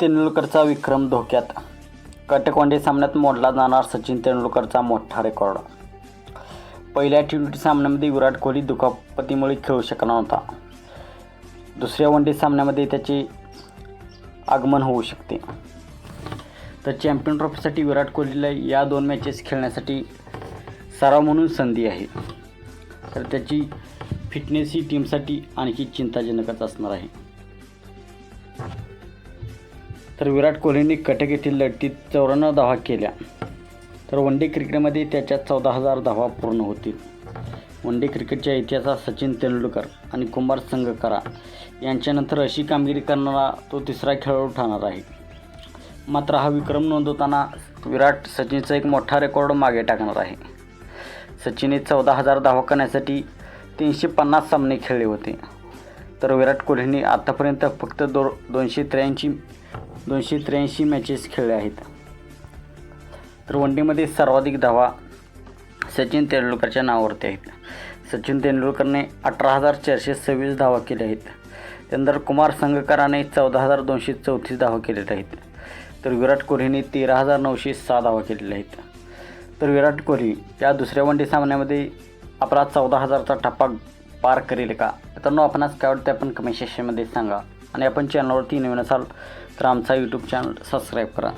तेंडुलकरचा विक्रम धोक्यात. कटकवंडी सामन्यात मोडला जाणार सचिन तेंडुलकरचा मोठा रेकॉर्ड. पहिल्या टी ट्वेंटी सामन्यामध्ये विराट कोहली दुखापतीमुळे खेळू शकला नव्हता. दुसऱ्या वन डे सामन्यामध्ये त्याचे आगमन होऊ शकते. तर चॅम्पियन ट्रॉफीसाठी विराट कोहलीला या दोन मॅचेस खेळण्यासाठी सराव म्हणून संधी आहे. तर त्याची फिटनेस ही टीमसाठी आणखी चिंताजनकच असणार आहे. तर विराट कोहलीने कटक येथील लढतीत चौऱ्याण्णव धावा केल्या. तर वन डे क्रिकेटमध्ये त्याच्या चौदा हजार धावा पूर्ण होतील. वन डे क्रिकेटच्या इतिहासात सचिन तेंडुलकर आणि कुमार संगकारा यांच्यानंतर अशी कामगिरी करणारा तो तिसरा खेळाडू ठरणार आहे. मात्र हा विक्रम नोंदवताना विराट सचिनचा एक मोठा रेकॉर्ड मागे टाकणार आहे. सचिनने चौदा हजार धावा करण्यासाठी तीनशे पन्नास सामने खेळले होते. तर विराट कोहलीने आतापर्यंत फक्त दो दोनशे त्र्याऐंशी दोनशे त्र्याऐंशी मॅचेस खेळले आहेत. तर वन डेमध्ये सर्वाधिक धावा सचिन तेंडुलकरच्या नावावरती आहेत. सचिन तेंडुलकरने अठरा हजार चारशे सव्वीस धावा केल्या आहेत. त्यानंतर कुमार संगकाराने चौदा हजार दोनशे चौतीस धावा केलेल्या आहेत. तर विराट कोहलीने तेरा हजार नऊशे सहा धावा केलेल्या आहेत. तर विराट कोहली या दुसऱ्या वन डे सामन्यामध्ये आपला चौदा हजारचा टप्पा पार करेल का? मित्रांनो आपणास काय वाटतं आपण कमेंट सेक्शनमध्ये सांगा. आणि आपण चॅनलवरती नवीन असाल तर आमचा यूट्यूब चॅनल सबस्क्राईब करा.